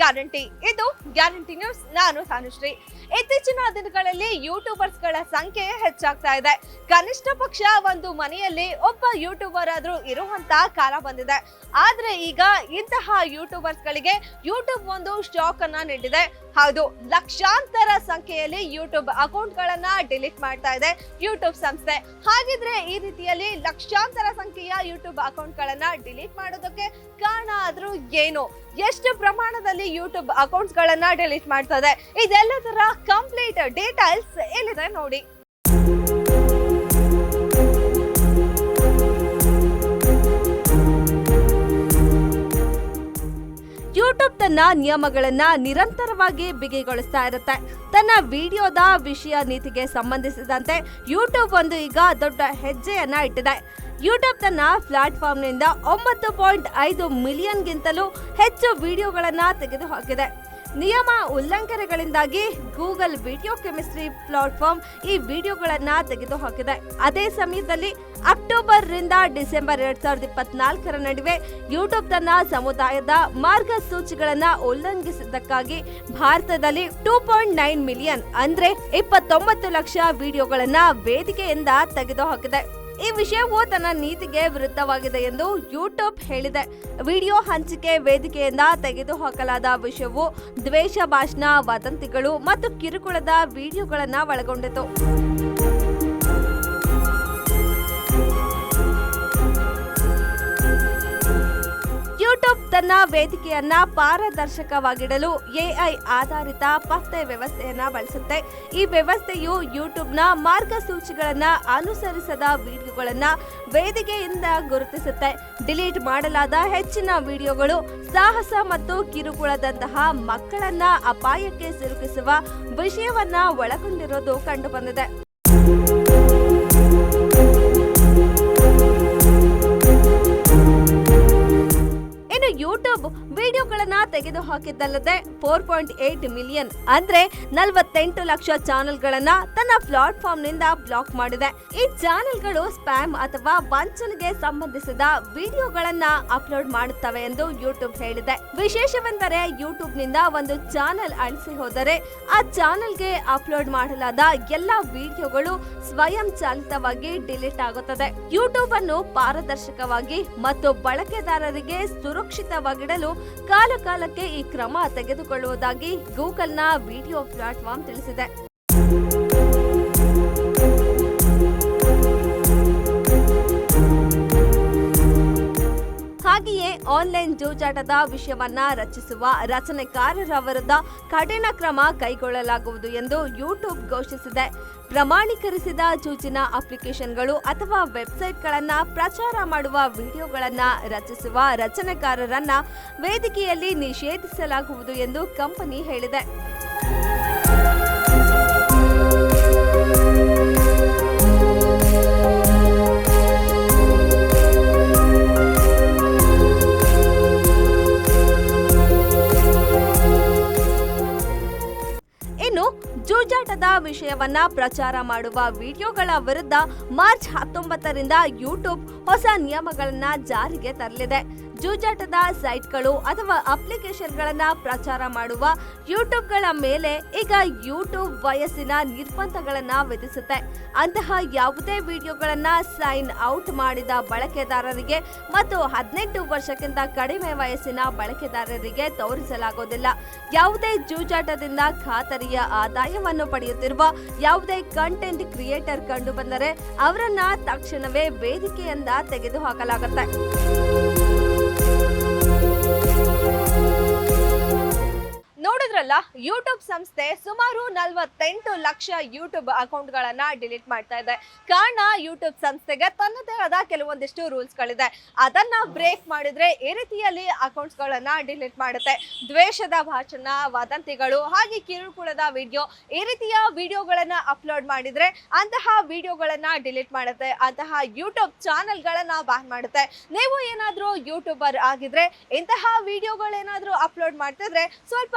Guarantee. ಇದು guarantee news. ನಾನು ಸಾನುಶ್ರೀ. ಇತ್ತೀಚಿನ ದಿನಗಳಲ್ಲಿ ಯೂಟ್ಯೂಬರ್ಸ್ಗಳ ಸಂಖ್ಯೆ ಹೆಚ್ಚಾಗ್ತಾ ಇದೆ. ಕನಿಷ್ಠ ಪಕ್ಷ ಒಂದು ಮನೆಯಲ್ಲಿ ಒಬ್ಬ ಯೂಟ್ಯೂಬರ್ ಆದ್ರೂ ಇರುವಂತ ಕಾಲ ಬಂದಿದೆ. ಆದ್ರೆ ಈಗ ಇಂತಹ ಯೂಟ್ಯೂಬರ್ಸ್ ಗಳಿಗೆ ಯೂಟ್ಯೂಬ್ ಒಂದು ಸ್ಟಾಕ್ ಅನ್ನ ನೀಡಿದೆ. ಹೌದು, ಲಕ್ಷಾಂತರ ಸಂಖ್ಯೆಯಲ್ಲಿ ಯೂಟ್ಯೂಬ್ ಅಕೌಂಟ್ ಗಳನ್ನ ಡಿಲೀಟ್ ಮಾಡ್ತಾ ಇದೆ ಯೂಟ್ಯೂಬ್ ಸಂಸ್ಥೆ. ಹಾಗಿದ್ರೆ ಈ ರೀತಿಯಲ್ಲಿ ಲಕ್ಷಾಂತರ ಸಂಖ್ಯೆಯ ಯೂಟ್ಯೂಬ್ ಅಕೌಂಟ್ ಗಳನ್ನ ಡಿಲೀಟ್ ಮಾಡೋದಕ್ಕೆ ಕಾರಣ ಆದ್ರೂ ಏನು? ಎಷ್ಟು ಪ್ರಮಾಣದಲ್ಲಿ ಯೂಟ್ಯೂಬ್ ಅಕೌಂಟ್ಸ್ ಗಳನ್ನ ಡಿಲೀಟ್ ಮಾಡ್ತದೆ ಇದೆಲ್ಲದರ ಕಂಪ್ಲೀಟ್ ಡೀಟೇಲ್ಸ್ ಎಲ್ಲಿದೆ ನೋಡಿ. ಯೂಟ್ಯೂಬ್ ತನ್ನ ನಿಯಮಗಳನ್ನ ನಿರಂತರವಾಗಿ ಬಿಗಿಗೊಳಿಸ್ತಾ ಇರುತ್ತೆ. ತನ್ನ ವಿಡಿಯೋದ ವಿಷಯ ನೀತಿಗೆ ಸಂಬಂಧಿಸಿದಂತೆ ಯೂಟ್ಯೂಬ್ ಒಂದು ಈಗ ದೊಡ್ಡ ಹೆಜ್ಜೆಯನ್ನ ಇಟ್ಟಿದೆ. ಯೂಟ್ಯೂಬ್ ತನ್ನ ಪ್ಲಾಟ್ಫಾರ್ಮ್ನಿಂದ ಒಂಬತ್ತು ಪಾಯಿಂಟ್ ಐದು ಮಿಲಿಯನ್ಗಿಂತಲೂ ಹೆಚ್ಚು ವಿಡಿಯೋಗಳನ್ನು ತೆಗೆದುಹಾಕಿದೆ. ನಿಯಮ ಉಲ್ಲಂಘನೆಗಳಿಂದಾಗಿ ಗೂಗಲ್ ವಿಡಿಯೋ ಕೆಮಿಸ್ಟ್ರಿ ಪ್ಲಾಟ್ಫಾರ್ಮ್ ಈ ವಿಡಿಯೋಗಳನ್ನ ತೆಗೆದುಹಾಕಿದೆ. ಅದೇ ಸಮಯದಲ್ಲಿ ಅಕ್ಟೋಬರ್ ರಿಂದ ಡಿಸೆಂಬರ್ ಎರಡ್ ಸಾವಿರದ ಇಪ್ಪತ್ನಾಲ್ಕರ ನಡುವೆ ಯೂಟ್ಯೂಬ್ ತನ್ನ ಸಮುದಾಯದ ಮಾರ್ಗಸೂಚಿಗಳನ್ನ ಉಲ್ಲಂಘಿಸಿದ್ದಕ್ಕಾಗಿ ಭಾರತದಲ್ಲಿ ಟೂ ಪಾಯಿಂಟ್ ನೈನ್ ಮಿಲಿಯನ್ ಅಂದ್ರೆ ಇಪ್ಪತ್ತೊಂಬತ್ತು ಲಕ್ಷ ವಿಡಿಯೋಗಳನ್ನ ವೇದಿಕೆಯಿಂದ ತೆಗೆದುಹಾಕಿದೆ. ಈ ವಿಷಯವು ತನ್ನ ನೀತಿಗೆ ವಿರುದ್ಧವಾಗಿದೆ ಎಂದು ಯೂಟ್ಯೂಬ್ ಹೇಳಿದೆ. ವಿಡಿಯೋ ಹಂಚಿಕೆ ವೇದಿಕೆಯಿಂದ ತೆಗೆದುಹಾಕಲಾದ ವಿಷಯವು ದ್ವೇಷ ಭಾಷಣ, ವದಂತಿಗಳು ಮತ್ತು ಕಿರುಕುಳದ ವಿಡಿಯೋಗಳನ್ನು ಒಳಗೊಂಡಿತು. ತನ್ನ ವೇದಿಕೆಯನ್ನ ಪಾರದರ್ಶಕವಾಗಿಡಲು ಎಐ ಆಧಾರಿತ ಪತ್ತೆ ವ್ಯವಸ್ಥೆಯನ್ನ ಬಳಸುತ್ತೆ. ಈ ವ್ಯವಸ್ಥೆಯು ಯೂಟ್ಯೂಬ್ನ ಮಾರ್ಗಸೂಚಿಗಳನ್ನ ಅನುಸರಿಸದ ವಿಡಿಯೋಗಳನ್ನ ವೇದಿಕೆಯಿಂದ ಗುರುತಿಸುತ್ತೆ. ಡಿಲೀಟ್ ಮಾಡಲಾದ ಹೆಚ್ಚಿನ ವಿಡಿಯೋಗಳು ಸಾಹಸ ಮತ್ತು ಕಿರುಕುಳದಂತಹ ಮಕ್ಕಳನ್ನ ಅಪಾಯಕ್ಕೆ ಸಿಲುಕಿಸುವ ವಿಷಯವನ್ನ ಒಳಗೊಂಡಿರೋದು ಕಂಡುಬಂದಿದೆ. ಯೂಟ್ಯೂಬ್ ವಿಡಿಯೋಗಳನ್ನ ತೆಗೆದುಹಾಕಿದ್ದಲ್ಲದೆ ಫೋರ್ ಪಾಯಿಂಟ್ ಏಟ್ ಮಿಲಿಯನ್ ಅಂದ್ರೆ ನಲವತ್ತೆಂಟು ಲಕ್ಷ ಚಾನೆಲ್ಗಳನ್ನ ತನ್ನ ಪ್ಲಾಟ್ಫಾರ್ಮ್ನಿಂದ ಬ್ಲಾಕ್ ಮಾಡಿದೆ. ಈ ಚಾನೆಲ್ಗಳು ಸ್ಪ್ಯಾಮ್ ಅಥವಾ ವಂಚನೆಗೆ ಸಂಬಂಧಿಸಿದ ವಿಡಿಯೋಗಳನ್ನ ಅಪ್ಲೋಡ್ ಮಾಡುತ್ತವೆ ಎಂದು ಯೂಟ್ಯೂಬ್ ಹೇಳಿದೆ. ವಿಶೇಷವೆಂದರೆ ಯೂಟ್ಯೂಬ್ನಿಂದ ಒಂದು ಚಾನೆಲ್ ಅಳಿಸಿ ಹೋದರೆ ಆ ಚಾನೆಲ್ಗೆ ಅಪ್ಲೋಡ್ ಮಾಡಲಾದ ಎಲ್ಲಾ ವಿಡಿಯೋಗಳು ಸ್ವಯಂ ಚಾಲಿತವಾಗಿ ಡಿಲೀಟ್ ಆಗುತ್ತದೆ. ಯೂಟ್ಯೂಬ್ ಅನ್ನು ಪಾರದರ್ಶಕವಾಗಿ ಮತ್ತು ಬಳಕೆದಾರರಿಗೆ ಸುರಕ್ಷಿತವಾಗಿಡಲು ಕಾಲಕಾಲಕ್ಕೆ ಈ ಕ್ರಮ ತೆಗೆದುಕೊಳ್ಳುವುದಾಗಿ ಗೂಗಲ್ನ ವಿಡಿಯೋ ಪ್ಲಾಟ್ಫಾರ್ಮ್ ತಿಳಿಸಿದೆ. ಜೂಜಾಟದ ವಿಷಯವನ್ನ ರಚಿಸುವ ರಚನೆಕಾರರ ವಿರುದ್ಧ ಕಠಿಣ ಕ್ರಮ ಕೈಗೊಳ್ಳಲಾಗುವುದು ಎಂದು ಯೂಟ್ಯೂಬ್ ಘೋಷಿಸಿದೆ. ಪ್ರಮಾಣೀಕರಿಸಿದ ಜೂಜಿನ ಅಪ್ಲಿಕೇಶನ್ಗಳು ಅಥವಾ ವೆಬ್ಸೈಟ್ಗಳನ್ನ ಪ್ರಚಾರ ಮಾಡುವ ವಿಡಿಯೋಗಳನ್ನ ರಚಿಸುವ ರಚನೆಕಾರರನ್ನ ವೇದಿಕೆಯಲ್ಲಿ ನಿಷೇಧಿಸಲಾಗುವುದು ಎಂದು ಕಂಪನಿ ಹೇಳಿದೆ. ಜೂಜಾಟದ ವಿಷಯವನ್ನ ಪ್ರಚಾರ ಮಾಡುವ ವಿಡಿಯೋಗಳ ವಿರುದ್ಧ ಮಾರ್ಚ್ ಹತ್ತೊಂಬತ್ತರಿಂದ ಯೂಟ್ಯೂಬ್ ಹೊಸ ನಿಯಮಗಳನ್ನ ಜಾರಿಗೆ ತರಲಿದೆ. ಜೂಜಾಟದ ಸೈಟ್ಗಳು ಅಥವಾ ಅಪ್ಲಿಕೇಶನ್ಗಳನ್ನ ಪ್ರಚಾರ ಮಾಡುವ ಯೂಟ್ಯೂಬ್ಗಳ ಮೇಲೆ ಈಗ ಯೂಟ್ಯೂಬ್ ವಯಸ್ಸಿನ ನಿರ್ಬಂಧಗಳನ್ನ ವಿಧಿಸುತ್ತೆ. ಅಂತಹ ಯಾವುದೇ ವಿಡಿಯೋಗಳನ್ನ ಸೈನ್ ಔಟ್ ಮಾಡಿದ ಬಳಕೆದಾರರಿಗೆ ಮತ್ತು ಹದಿನೆಂಟು ವರ್ಷಕ್ಕಿಂತ ಕಡಿಮೆ ವಯಸ್ಸಿನ ಬಳಕೆದಾರರಿಗೆ ತೋರಿಸಲಾಗುವುದಿಲ್ಲ ಯಾವುದೇ ಜೂಜಾಟದಿಂದ ಖಾತರಿಯ ಆದಾಯವನ್ನು ಪಡೆಯುತ್ತಿರುವ ಯಾವುದೇ ಕಂಟೆಂಟ್ ಕ್ರಿಯೇಟರ್ ಕಂಡು ಬಂದರೆ ಅವರನ್ನ ತಕ್ಷಣವೇ ವೇದಿಕೆಯಿಂದ ತೆಗೆದುಹಾಕಲಾಗುತ್ತೆ. ನೋಡಿದ್ರಲ್ಲ ಯೂಟ್ಯೂಬ್ ಸಂಸ್ಥೆ ಸುಮಾರು ನಲವತ್ತೆಂಟು ಲಕ್ಷ ಯೂಟ್ಯೂಬ್ ಅಕೌಂಟ್ಗಳನ್ನ ಡಿಲೀಟ್ ಮಾಡ್ತಾ ಇದೆ. ಕಾರಣ ಯೂಟ್ಯೂಬ್ ಸಂಸ್ಥೆಗೆ ತನ್ನದೇ ಆದ ಕೆಲವೊಂದಿಷ್ಟು ರೂಲ್ಸ್ಗಳಿದೆ ಅದನ್ನ ಬ್ರೇಕ್ ಮಾಡಿದ್ರೆ ಈ ರೀತಿಯಲ್ಲಿ ಅಕೌಂಟ್ಸ್ಗಳನ್ನ ಡಿಲೀಟ್ ಮಾಡುತ್ತೆ. ದ್ವೇಷದ ಭಾಷಣ, ವದಂತಿಗಳು, ಹಾಗೆ ಕಿರುಕುಳದ ವಿಡಿಯೋ, ಈ ರೀತಿಯ ವಿಡಿಯೋಗಳನ್ನ ಅಪ್ಲೋಡ್ ಮಾಡಿದ್ರೆ ಅಂತಹ ವಿಡಿಯೋಗಳನ್ನ ಡಿಲೀಟ್ ಮಾಡುತ್ತೆ. ಅಂತಹ ಯೂಟ್ಯೂಬ್ ಚಾನೆಲ್ಗಳನ್ನ ಬ್ಯಾನ್ ಮಾಡುತ್ತೆ. ನೀವು ಏನಾದರೂ ಯೂಟ್ಯೂಬರ್ ಆಗಿದ್ರೆ ಇಂತಹ ವಿಡಿಯೋಗಳೇನಾದರೂ ಅಪ್ಲೋಡ್ ಮಾಡ್ತಿದ್ರೆ ಸ್ವಲ್ಪ